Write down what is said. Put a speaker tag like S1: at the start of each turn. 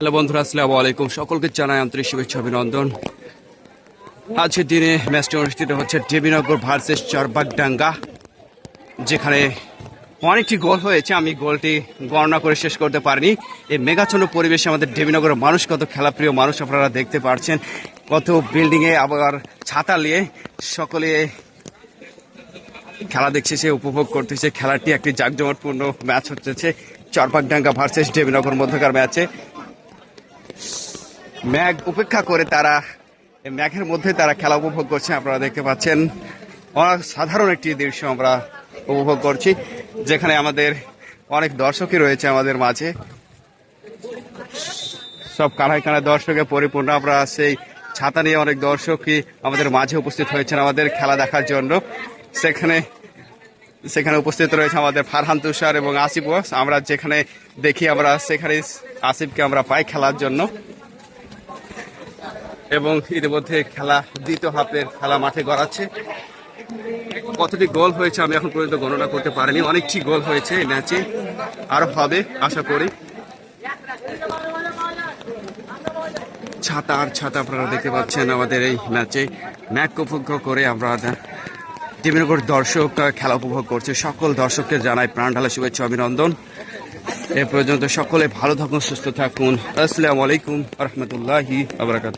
S1: Hello বন্ধুরা, আসসালামু আলাইকুম। সকলকে জানাই আন্তরিক শুভেচ্ছা, অভিনন্দন। আজকের দিনে ম্যাচটি অনুষ্ঠিত হচ্ছে দেবীনগর ভার্সেস চরবাগডাঙ্গা, যেখানে অনেকটি গোল হয়েছে। আমি গোলটি গণনা করে শেষ করতে পারিনি। এই মেঘাচ্ছন্ন পরিবেশে আমাদের দেবীনগরের মানুষ কত খেলাপ্রিয় মানুষ আপনারা দেখতে পাচ্ছেন কত বিল্ডিংয়ে আবার ছাতা নিয়ে সকলে খেলা দেখছে, সে উপভোগ করতেছে। খেলাটি একটি জাঁকজমটপূর্ণ ম্যাচ হচ্ছে চরপাকডাঙ্গা ভার্সেস দেবীনগর মধ্যকার ম্যাচে। ম্যাঘ উপেক্ষা করে তারা ম্যাঘের মধ্যে তারা খেলা উপভোগ করছে, আপনারা দেখতে পাচ্ছেন। সাধারণ একটি দৃশ্য আমরা উপভোগ করছি, যেখানে আমাদের অনেক দর্শকই রয়েছে আমাদের মাঝে। সব কানায় কানায় দর্শকে পরিপূর্ণ, আমরা সেই ছাতা নিয়ে অনেক দর্শকই আমাদের মাঝে উপস্থিত হয়েছেন আমাদের খেলা দেখার জন্য। সেখানে সেখানে উপস্থিত রয়েছে আমাদের ফারহান তুষার এবং আসিফ। আমরা যেখানে দেখি, আমরা সেখানে আসিফকে আমরা পাই খেলার জন্য। এবং ইতিমধ্যে খেলা দ্বিতীয় হাফের খেলা মাঠে গড়াচ্ছে। কতটি গোল হয়েছে আমি এখন পর্যন্ত গণনা করতে পারিনি। অনেকটি গোল হয়েছে এই ম্যাচে। আরও হবে, আশা করি। ছাতা আর ছাতা আপনারা দেখতে পাচ্ছেন আমাদের এই ম্যাচে। ম্যাচ উপভোগ করে আমরা দেবীনগর দর্শক খেলা উপভোগ করছে। সকল দর্শককে জানাই প্রাণ ঢালা শুভেচ্ছা, অভিনন্দন। এ পর্যন্ত সকলে ভালো থাকুন, সুস্থ থাকুন। আসসালামু আলাইকুম রহমতুল্লাহি আবরাকাত